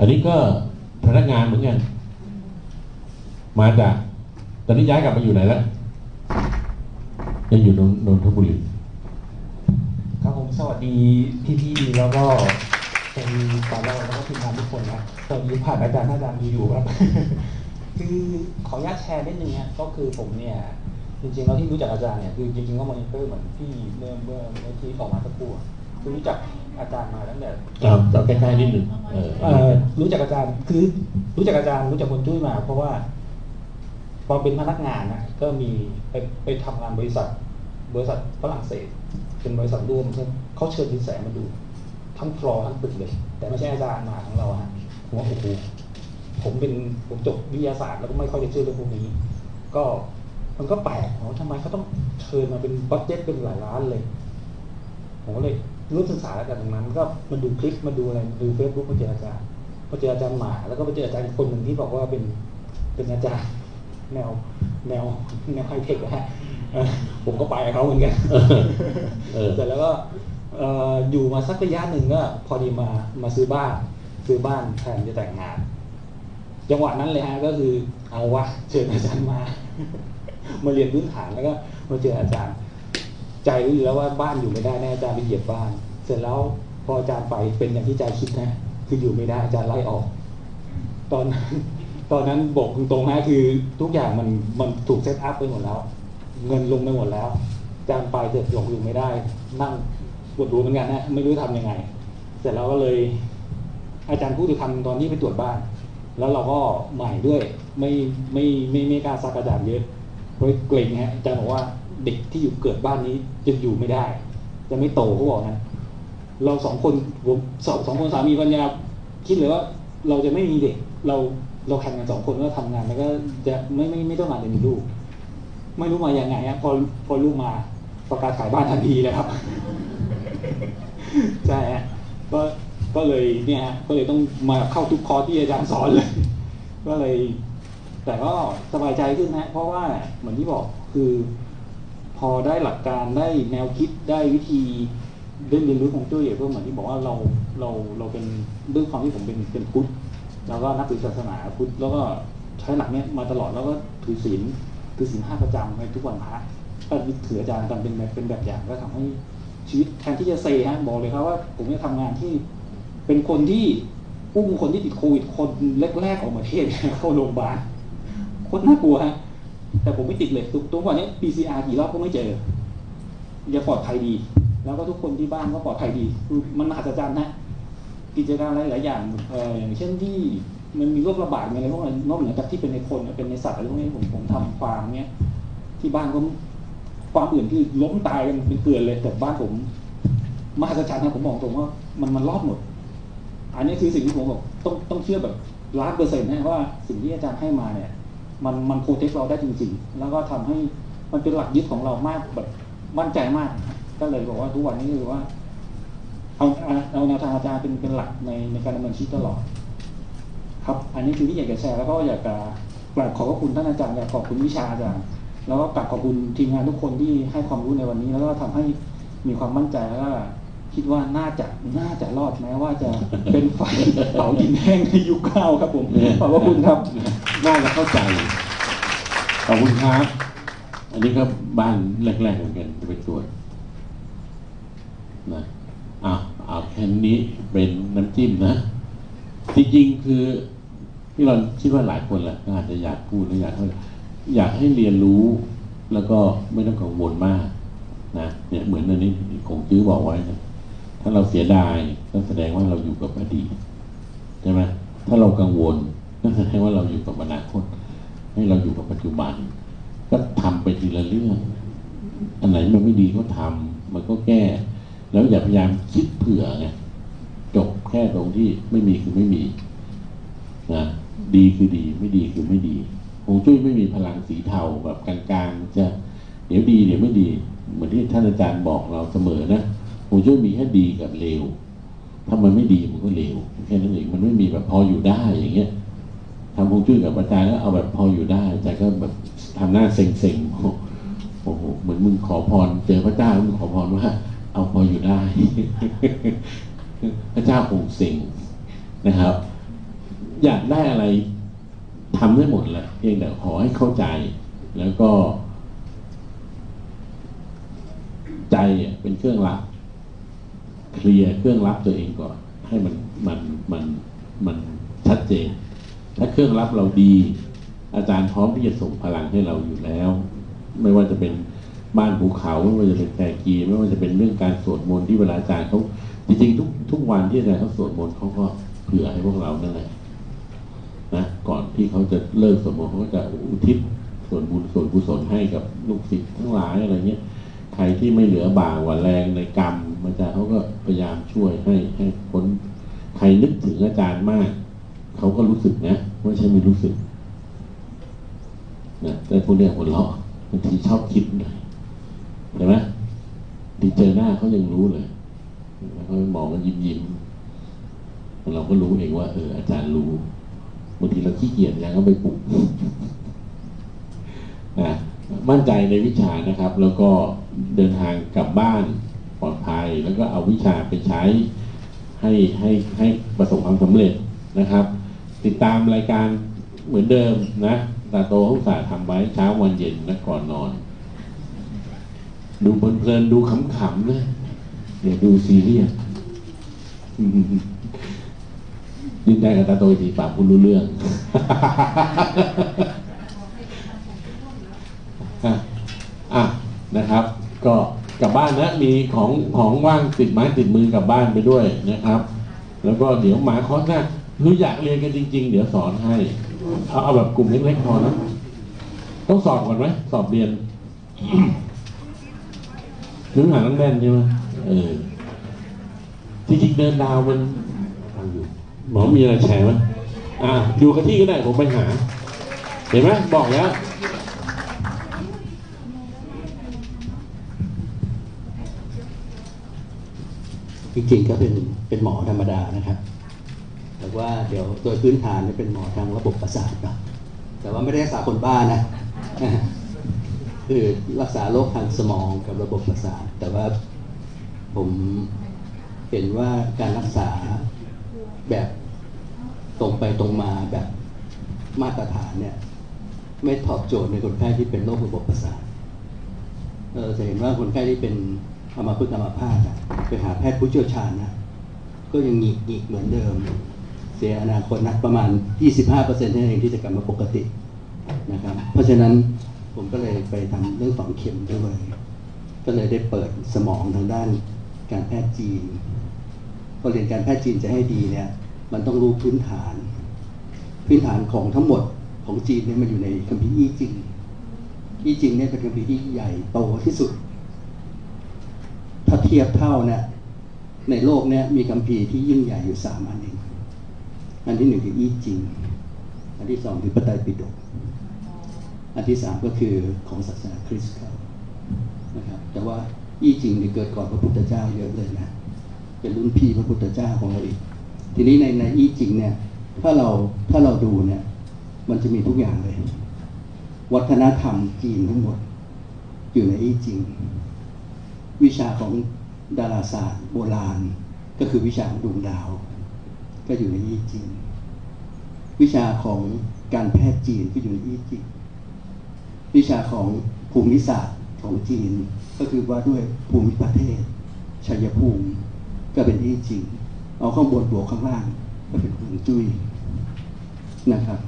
อันนี้ก็พนักงานเหมือนกัน มาจากตอนนี้ย้ายกลับมาอยู่ไหนแล้วยังอยู่นนทบุรีครับผมสวัสดีพี่ๆแล้วก็เป็นตอนแรกแล้วก็ทีมงานทุกคนนะตอนนี้ผ่านอาจารย์อาจารย์ดูอยู่ครับคือขออนุญาตแชร์นิดนึงนะก็คือผมเนี่ยจริงๆแล้วที่รู้จักอาจารย์เนี่ยคือจริงๆก็มอนิเตอร์เหมือนพี่เมื่อเมื่อเมื่อที่ออกมาสักครู่คือรู้จัก อาจารย์มาตั้งแต่เอาเอาใกล้ๆนิดหนึ่งเออเอ่อรู้จักอาจารย์คือ รู้จักอาจารย์รู้จักคนจุ้ยมา เพราะว่าตอนเป็นพนักงานนะก็มีไปไปทำงานบริษัท บริษัทฝรั่งเศส เป็นบริษัทร่วมซึ่งเขาเชิญดินแสมาดูทั้งฟลอร์ทั้งตึกเลย แต่ไม่ใช่อาจารย์มาของเราฮะผมว่าโอ้โหผมเป็นผมจบวิทยาศาสตร์แล้วก็ไม่ค่อยจะเชื่อเรื่องพวกนี้ ก็มันก็แปลกว่าทำไมเขาต้องเชิญมาเป็นบัตเจ็ตเป็นหลายล้านเลยผมก็เลย รู้ศึกษาแล้วจากตรงนั้นก็มาดูคลิปมาดูอะไรมาดูเฟซบุ๊กมาเจออาจารย์มาเจออาจารย์หมา แล้วก็มาเจออาจารย์อีกคนหนึ่งที่บอกว่าเป็นเป็นอาจารย์ แนวแนวแนวไฮเทคนะฮะเออผมก็ไปกับเขาเหมือนกันเออเสร็จแล้วก็เอ่ออยู่มาสักระยะหนึ่งก็พอดีมามาซื้อบ้าน ซื้อบ้านแทนจะแต่งงาน จังหวะนั้นเลยฮะก็คือเอาวะเชิญอาจารย์มา มาเรียนพื้นฐานแล้วก็มาเจออาจารย์ ใจรู้อยู่แล้วว่าบ้านอยู่ไม่ได้แน่อาจารย์ไปเหยียบบ้านเส ร็จแล้วพออาจารย์ไปเป็นอย่างที่ใจคิดนะ คืออยู่ไม่ได้อาจารย์ไล่ออก ตอนตอนนั้นบอกตรงๆนะคือทุกอย่างมันมันถูกเซตอัพไปหมดแล้ว เงินลงไปหมดแล้วอาจารย์ไปเสร็จหลงอยู่ไม่ได้ นั่งปวดหัวเหมือนกันนะไม่รู้ทำยังไง เสร็จแล้วก็เลย อาจารย์พูดถึงคำตอนที่ไปตรวจบ้าน แล้วเราก็ใหม่ด้วยไม่ไม่ไม่ไม่กล้าซักอาจารย์เยอะเพราะเกรงฮะอาจารย์บอกว่าเด็กที่อยู่เกิดบ้านนี้จะอยู่ไม่ได้ จะไม่โตเขาบอกนะ เราสองคนผมสองสองคนสามีภรรยาคิดเลยว่าเราจะไม่มีเด็ก เราเราแข่งกันสองคนก็ทำงานแล้วก็จะไม่ไม่ไม่ต้องการจะมีลูก ไม่รู้มาอย่างไงฮะพอพอลูกมาประกาศขายบ้านทันทีเลยครับใช่ฮะก็ก็เลยเนี่ยฮะก็เลยต้องมาเข้าทุกคอที่อาจารย์สอนเลย ก็เลย แต่ก็สบายใจขึ้นนะเพราะว่าเหมือนที่บอกคือ พอได้หลักการได้แนวคิดได้วิธี ได้เรียนรู้ของจุ้ยก็เหมือนที่บอกว่าเราเราเราเป็นด้วยความที่ผมเป็นเป็นพุทธแล้วก็นับถือศาสนาพุทธแล้วก็ใช้หลักเนี้ยมาตลอดแล้วก็ถือศีลถือศีลห้าประจำในทุกวันพระก็ถืออาจารย์กันเป็นแบบเป็นแบบอย่างก็ทำให้ชีวิตแทนที่จะเซฮะบอกเลยครับว่า ผมจะทำงานที่เป็นคนที่อุ้มคนที่ติดโควิดคนแรกๆของประเทศเข้าโรงพยาบาลโคตรน่ากลัวฮะแต่ผมไม่ติดเลยตัวตัวก่อนนี้ PCR กี่รอบก็ไม่เจอยังปลอดภัยดี แล้วก็ทุกคนที่บ้านก็ปลอดภัยดีคือมันมหัศจรรย์นะกิจการหลายๆอย่างเอออย่างเช่นที่มันมีโรคระบาดมีอะไรพวกนั้นนอกเหนือจากที่เป็นในคนเป็นในสัตว์อะไรพวกนี้ผมผมทำฟาร์มเนี้ยที่บ้านก็ฟาร์มอื่นที่ล้มตายกันเป็นเกลือนเลยแต่บ้านผมมหัศจรรย์นะผมบอกตรงว่ามันมันรอดหมด อันนี้คือสิ่งที่ผมบอกต้องต้องเชื่อแบบล้านเปอร์เซ็นต์นะว่าสิ่งที่อาจารย์ให้มาเนี่ย มันมันโปรเทคเราได้จริง ๆ แล้วก็ทำให้มันเป็นหลักยึดของเรามากแบบมั่นใจมาก ก็เลยบอกว่าทุกวันนี้คือว่า เอาเอาแนวทางอาจารย์เป็นเป็นหลักในในการดำเนินชีวิตตลอด ครับ อันนี้คือที่อยากจะแชร์แล้วก็อยากจะกราบขอบพระคุณท่านอาจารย์อยากขอบคุณวิชาอาจารย์แล้วก็กราบขอบคุณทีมงานทุกคนที่ให้ความรู้ในวันนี้ แล้วก็ทำให้มีความมั่นใจแล้วก็คิดว่าน่าจะน่าจะรอดแม้ว่าจะเป็นไฟเผาดินแห้งในยุคเก้าครับผมขอบพระคุณครับน่าจะเข้าใจขอบคุณครับ อันนี้ก็บ้านแรกๆเหมือนกันจะไปตรวจ นะอะเอาแค่นี้เป็นน้ำจิ้มนะจริงๆคือที่เราคิดว่าหลายคนแหละก็อาจจะอยากพูดและอยากให้อยากให้เรียนรู้ แล้วก็ไม่ต้องกังวลมากนะเนี่ยเหมือนอันนี้คงจื้อบอกไว้นะถ้าเราเสียดายก็แสดงว่าเราอยู่กับอดีตใช่ไหมถ้าเรากังวลก็แสดงว่าเราอยู่กับอนาคต ให้เราอยู่กับปัจจุบัน ก็ทำไปทีละเรื่อง อันไหนมันไม่ดีก็ทำมันก็แก้ แล้วอย่าพยายามคิดเผื่อไงจบแค่ตรงที่ไม่มีคือไม่มีนะดีคือดีไม่ดีคือไม่ดีฮวงจุ้ยไม่มีพลังสีเทาแบบกลางๆ จะเดี๋ยวดีเดี๋ยวไม่ดี เหมือนที่ท่านอาจารย์บอกเราเสมอนะฮวงจุ้ยมีแค่ดีกับเลวถ้ามันไม่ดีมันก็เลวแค่นั้นเองมันไม่มีแบบพออยู่ได้อย่างเงี้ยทำฮวงจุ้ยกับอาจารย์ก็เอาแบบพออยู่ได้อาจารย์ก็แบบทำหน้าเซ็งๆโอ้โหเหมือนมึงขอพรเจอพระเจ้ามึงขอพรว่า เอาพออยู่ได้ พระเจ้าคงเซ็งนะครับ อยากได้อะไรทำได้หมดแหละเพียงแต่ขอให้เข้าใจ แล้วก็ ใจอะเป็นเครื่องรับเคลียร์เครื่องรับตัวเองก่อน ให้มันมันมันมันชัดเจน ถ้าเครื่องรับเราดี อาจารย์พร้อมที่จะส่งพลังให้เราอยู่แล้ว ไม่ว่าจะเป็น บ้านภูเขาไม่ว่าจะเป็นแตกีไม่ว่าจะเป็นเรื่องการสวดมนต์ที่เวลาอาจารย์เขาจริงๆทุกทุกวันที่อาจารย์เขาสวดมนต์เขาก็เผื่อให้พวกเรานั่นแหละนะก่อนที่เขาจะเลิกสวดมนต์เขาก็จะอุทิศส่วนบุญส่วนกุศลให้กับลูกศิษย์ทั้งหลายอะไรเงี้ยใครที่ไม่เหลือบ่าหว่าแรงในกรรมอาจารย์เขาก็พยายามช่วยให้ให้พ้นใครนึกถึงอาจารย์มากเขาก็รู้สึกนะไม่ใช่ไม่รู้สึกนะแต่พวกเนี้ยหัวเราะบางทีชอบคิดหน่อย เห็นไหมดีเจอหน้าเขายังรู้เลยเขามองกันยิ้มยิ้มๆเราก็รู้เองว่าเอออาจารย์รู้บางทีเราขี้เกียจยังก็ไปปลุกนะมั่นใจในวิชานะครับ แล้วก็เดินทางกลับบ้านปลอดภัย แล้วก็เอาวิชาไปใช้ให้ให้ให้ประสบความสำเร็จนะครับ ติดตามรายการเหมือนเดิมนะตาโตห้องสาทำไว้เช้าวันเย็นและก่อนนอน ดูเพลินๆดูขำๆนะอย่าดูซีเรียสยิ่งได้กับตาโตทีปากคุณรู้เรื่องอะอะนะครับ ก็กลับบ้านนะ มีของของว่างติดไม้ติดมือกลับบ้านไปด้วยนะครับ แล้วก็เดี๋ยวหมาคอสหน้าหรืออยากเรียนกันจริง ๆ เดี๋ยวสอนให้เอาเอาแบบกลุ่มเล็กๆพอนะต้องสอบก่อนไหมสอบเรียน นื้อหาต้องแน่นใช่ไหมเออจริงๆเดินดาวมันฟังอยู่หมอมีอะไรแชร์ไหมอ่าอยู่กับที่ก็ได้ผมไปหา เห็นไหมบอกแล้วจริงๆก็เป็นเป็นหมอธรรมดานะครับ แต่ว่าเดี๋ยวโดยพื้นฐานเนี่ยเป็นหมอทางระบบประสาทนะแต่ว่าไม่ได้รักษาคนบ้านะ คือรักษาโรคทางสมองกับระบบประสาท แต่ว่าผมเห็นว่าการรักษาแบบตรงไปตรงมาแบบมาตรฐานเนี่ย ไม่ตอบโจทย์ในคนไข้ที่เป็นโรคระบบประสาทเออจะเห็นว่าคนไข้ที่เป็นอัมพฤกษ์อัมพาตไปหาแพทย์ผู้เชี่ยวชาญนะก็ยังหงิกหงิกเหมือนเดิม เสียอนาคตนะประมาณ 25%เท่านั้นเองที่จะกลับมาปกตินะครับเพราะฉะนั้น ผมก็เลยไปทำเรื่องฝังเข็มด้วย ก็เลยได้เปิดสมองทางด้านการแพทย์จีนพอเรียนการแพทย์จีนจะให้ดีเนี่ย มันต้องรู้พื้นฐาน พื้นฐานของทั้งหมดของจีนเนี่ยมันอยู่ในคัมภีร์อี้จิงอี้จิงเนี่ยเป็นคัมภีร์ที่ใหญ่โตที่สุด ถ้าเทียบเท่าเนี่ยในโลกเนี่ยมีคัมภีร์ที่ยิ่งใหญ่อยู่สามอันเองอันที่หนึ่งคืออี้จิง อันที่สองคือพระไตรปิฎก อันที่สามก็คือของศาสนาคริสต์เขานะครับแต่ว่าอี้จิงเนี่ยเกิดก่อนพระพุทธเจ้าเยอะเลยนะเป็นรุ่นพี่พระพุทธเจ้าของเราอีก ทีนี้ในในอี้จิงเนี่ยถ้าเราถ้าเราดูเนี่ยมันจะมีทุกอย่างเลย วัฒนธรรมจีนทั้งหมด อยู่ในอี้จิง วิชาของดาราศาสตร์โบราณ ก็คือวิชาของดวงดาว ก็อยู่ในอี้จิง วิชาของการแพทย์จีนก็อยู่ในอี้จิง วิชาของภูมิศาสตร์ของจีน ก็คือว่าด้วยภูมิประเทศชัยภูมิก็เป็นอี้จิง เอาข้างบนบวกข้างล่าง ก็เป็นฮวงจุ้ยนะครับ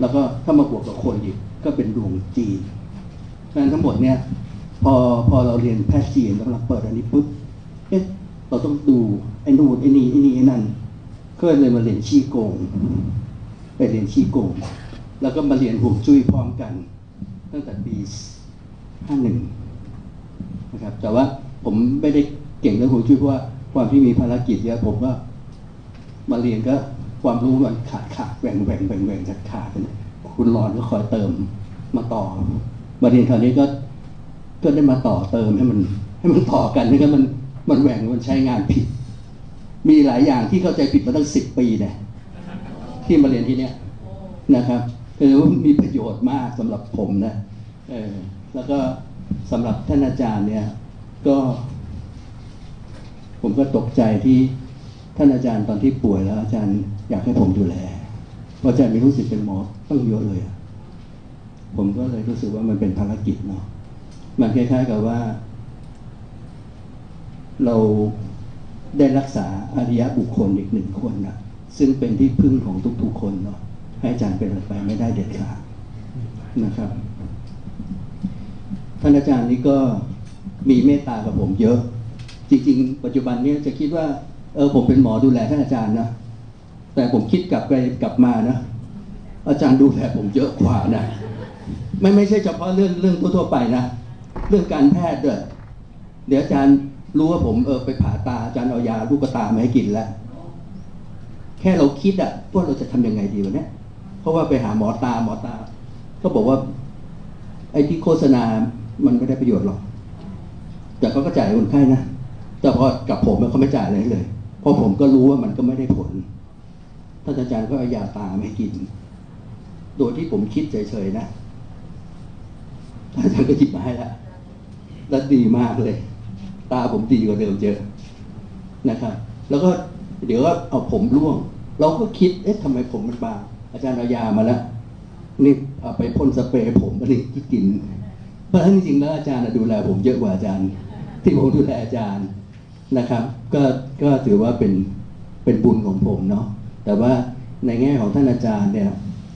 แล้วก็ถ้ามาบวกกับคนอีกก็เป็นดวงจีนเพราะฉะนั้นทั้งหมดเนี่ยพอพอเราเรียนแพทย์จีนแล้วเราเปิดอันนี้ปุ๊บเอ๊ะเราต้องดูไอ้นู่นไอ้นี่ไอ้นี่ไอ้นั่นก็เลยมาเรียนชี้โกง ไปเรียนชี้โกง แล้วก็มาเรียนห่วงจุ้ยพร้อมกัน ตั้งแต่ปีห้าหนึ่งนะครับ แต่ว่าผมไม่ได้เก่งเรื่องห่วงจุ้ยเพราะว่าความที่มีภารกิจเยอะผมก็มาเรียนก็ความรู้มันขาดขาดแหว่งแหว่งแหว่งแหว่งขาดขาดไปเนี่ยคุณรอนก็คอยเติมมาต่อมาเรียนคราวนี้ก็ก็ได้มาต่อเติมให้มัน ให้มันต่อกันไม่งั้นมันมันแหว่งมันใช้งานผิด มีหลายอย่างที่เข้าใจผิดมาตั้งสิบปีเนี่ยที่มาเรียนที่เนี้ยนะครับ คือว่ามีประโยชน์มากสำหรับผมนะเออแล้วก็สำหรับท่านอาจารย์เนี่ย ก็ ผมก็ตกใจที่ท่านอาจารย์ตอนที่ป่วยแล้ว อาจารย์อยากให้ผมดูแล เพราะอาจารย์มีรู้สึกเป็นหมอตั้งเยอะเลยผมก็เลยรู้สึกว่ามันเป็นภารกิจเนาะมันคล้ายๆกับว่า เราได้รักษาอริยบุคคลอีกหนึ่งคนนะซึ่งเป็นที่พึ่งของทุกๆคนเนาะ ให้อาจารย์เป็นไรไปไม่ได้เด็ดขาดนะครับ ท่านอาจารย์นี่ก็มีเมตตากับผมเยอะ จริง ๆ ปัจจุบันนี้จะคิดว่าเออผมเป็นหมอดูแลท่านอาจารย์นะแต่ผมคิดกลับไปกลับมานะอาจารย์ดูแลผมเยอะกว่านะไม่ไม่ใช่เฉพาะเรื่องเรื่องทั่วๆไปนะเรื่องการแพทย์ด้วยเดี๋ยวอาจารย์รู้ว่าผมเออไปผ่าตาอาจารย์เอายาลูกตามาให้กินแล้ว แค่เราคิดอะว่าเราจะทำยังไงดีวะเนี่ย เพราะว่าไปหาหมอตาหมอตา ก็บอกว่า ไอ้ที่โฆษณา มันไม่ได้ประโยชน์หรอก แต่เขาก็จ่ายคนไข้นะ แต่พอกับผมเขาไม่จ่ายอะไรเลย เพราะผมก็รู้ว่ามันก็ไม่ได้ผล ท่านอาจารย์ก็เอายาตาไมาให้กิน โดยที่ผมคิดเฉยๆนะท่านอาจารย์ก็จิบมาให้แล้วแล้วดีมากเลย ตาผมดีกว่าเดิมเยอะนะครับ แล้วก็เดี๋ยวก็เอาผมร่วง เราก็คิด เอ๊ะทำไมผมมันบาง อาจารย์เอายามาแล้วนี่เอาไปพ่นสเปรย์ผมอันนี้ที่กินเพราะฉะนั้นจริงๆแล้วอาจารย์ดูแลผมเยอะกว่าอาจารย์ ที่ผมดูแลอาจารย์นะครับ ก็ก็ถือว่าเป็นเป็นบุญของผมเนาะแต่ว่าในแง่ของท่านอาจารย์เนี่ย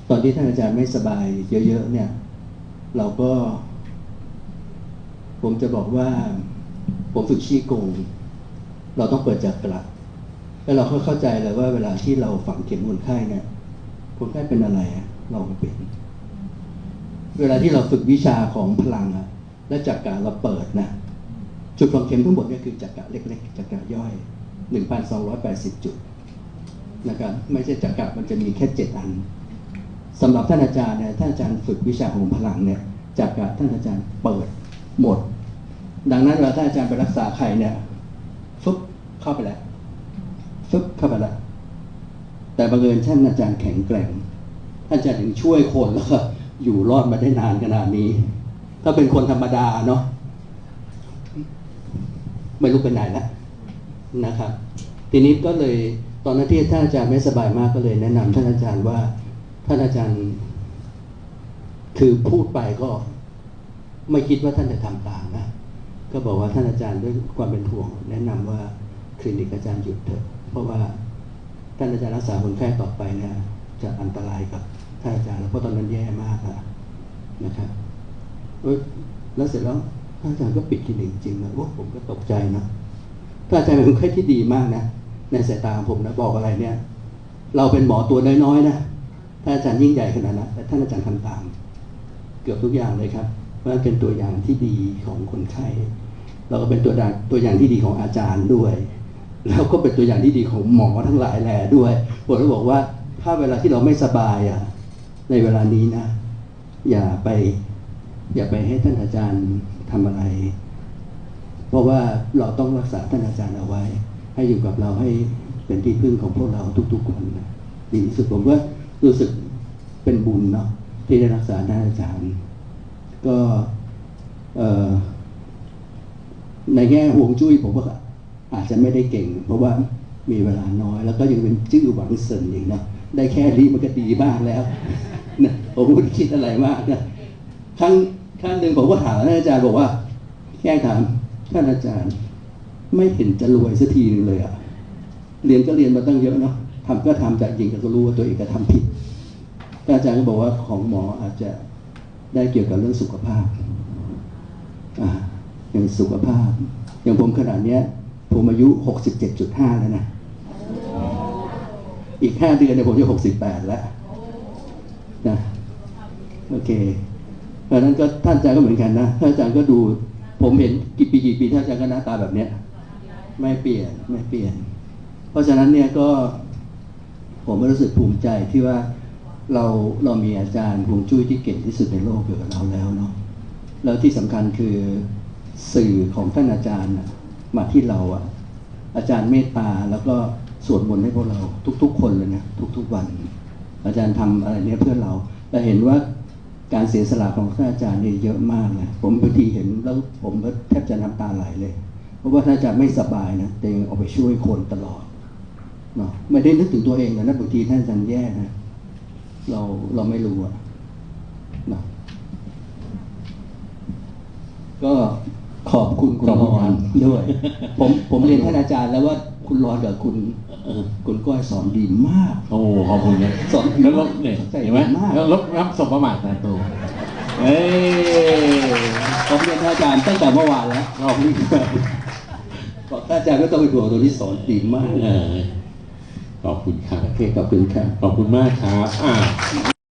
ตอนที่ท่านอาจารย์ไม่สบายเยอะๆเนี่ย เราก็ ผมจะบอกว่า ผมฝึกชี้โกง เราต้องเปิดจักระแล้วเราก็เข้าใจเลยว่าเวลาที่เราฝังเข็มคนไข้เนี่ย คนไข้เป็นอะไรอะเราก็เป็น เวลาที่เราฝึกวิชาของพลังอะและจักระเราเปิดนะ จุดฝังเข็มทั้งหมดนี่คือจักระเล็กๆจักระย่อย 1,280 จุดนะครับไม่ใช่จักระมันจะมีแค่เจ็ดอันสำหรับท่านอาจารย์เนี่ยท่านอาจารย์ฝึกวิชาของพลังเนี่ยจักระท่านอาจารย์เปิดหมด ดังนั้นเวลาท่านอาจารย์ไปรักษาใครเนี่ยฟึบเข้าไปแล้วฟึบเข้าไปแล้ว แต่บังเอิญท่านอาจารย์แข็งแกร่งท่านอาจารย์ถึงช่วยคนแล้วก็อยู่รอดมาได้นานขนาดนี้ ถ้าเป็นคนธรรมดาเนาะไม่รู้ไปไหนแล้วนะครับ ทีนี้ก็เลยตอนนั้นที่ท่านอาจารย์ไม่สบายมากก็เลย แนะนำท่านอาจารย์ว่าท่านอาจารย์ คือพูดไปก็ ไม่คิดว่าท่านจะทำตามนะก็บอกว่าท่านอาจารย์ด้วยความเป็นห่วง แนะนำว่าคลินิกอาจารย์หยุดเถอะเพราะว่า ท่านอาจารย์รักษาคนไข้ต่อไปเนี่ยจะอันตรายกับท่านอาจารย์แล้วเพราะตอนนั้นแย่มากอะนะครับแล้วเสร็จแล้วท่านอาจารย์ก็ปิดคลินิกจริงนะโอ้ผมก็ตกใจนะท่านอาจารย์เป็นคนไข้ที่ดีมากนะในสายตาผมนะบอกอะไรเนี่ย เราเป็นหมอตัวน้อยๆนะท่านอาจารย์ยิ่งใหญ่ขนาดนั้นแต่ท่านอาจารย์ทำตาม เกือบทุกอย่างเลยครับว่าเป็นตัวอย่างที่ดีของคนไข้เราก็เป็นตัวตัวอย่างที่ดีของอาจารย์ด้วย แล้วก็เป็นตัวอย่างที่ดีของหมอทั้งหลายแหล่ด้วยผมก็บอกว่าถ้าเวลาที่เราไม่สบายอะในเวลานี้นะ อย่าไป อย่าไปให้ท่านอาจารย์ทำอะไร เพราะว่าเราต้องรักษาท่านอาจารย์เอาไว้ ให้อยู่กับเราให้เป็นที่พึ่งของพวกเราทุกๆคนนะดีที่สุดผมว่ารู้สึกเป็นบุญเนาะที่ได้รักษาท่านอาจารย์ ก็ในแง่ห่วงจุ้ยผมก็ อาจจะไม่ได้เก่ง เพราะว่ามีเวลาน้อย แล้วก็ยังเป็นชื่อหวังเซินอีกเนาะได้แค่นี้มันก็ดีมากแล้วนะผมไม่ได้คิดอะไรมากนะครั้งครั้งหนึ่งผมก็ถามท่านอาจารย์บอกว่าแค่ถามท่านอาจารย์ไม่เห็นจะรวยสักทีนึงเลยอะเรียนก็เรียนมาตั้งเยอะเนาะทำก็ทำแต่จริงก็รู้ว่าตัวเองก็ทำผิดอาจารย์ก็บอกว่าของหมออาจจะได้เกี่ยวกับเรื่องสุขภาพ อ่าอย่างสุขภาพ อย่างผมขนาดเนี้ย ผมอายุหกสิบเจ็ดจุดห้าแล้วนะ อีกห้าเดือนเนี่ยผมจะหกสิบแปดแล้วนะโอเคเพราะฉะนั้นก็ท่านอาจารย์ก็เหมือนกันนะท่านอาจารย์ก็ดูผมเห็นกี่ปีกี่ปีท่านอาจารย์ก็หน้าตาแบบเนี้ยไม่เปลี่ยนไม่เปลี่ยน เพราะฉะนั้นเนี่ยก็ผมก็รู้สึกภูมิใจที่ว่าเราเรามีอาจารย์ฮวงจุ้ยที่เก่งที่สุดในโลกอยู่กับเราแล้วเนาะแล้วที่สำคัญคือสื่อของท่านอาจารย์น่ะ มาที่เราอะอาจารย์เมตตาแล้วก็สวดมนต์ให้พวกเราทุก ๆ คนเลยนะทุก ๆวัน อาจารย์ทำอะไรเนี่ยเพื่อเราแต่เห็นว่าการเสียสละของท่านอาจารย์เนี่ยเยอะมากเลยผมบางทีเห็นแล้วผมก็แทบจะน้ำตาไหลเลย เพราะว่าท่านอาจารย์ไม่สบายนะแต่ยังออกไปช่วยคนตลอดเนาะไม่ได้นึกถึงตัวเองนะนะบางทีท่านอาจารย์แย่นะเราเราไม่รู้อะนะก็ คุณคุณขอบรคุณอครันบด้วย ผมผมเรียนท่านอาจารย์แล้วว่าคุณรอนกับคุณเออคุณก้อยสอนดีมาก โอ้ขอบคุณนะสอนแล้วลบเนี่ยใส่เห็นไหมดีมากแล้วลบรับสมประมาทนาโตเอ้ยผมเรียนท่านอาจารย์ตั้งแต่เมื่อวานแล้วขอบคุณครับบอกท่านอาจารย์ไม่ต้องไปห่วงตัวที่สอนดีมากเออขอบคุณครับโอเคขอบคุณครับขอบคุณมากครับอ่า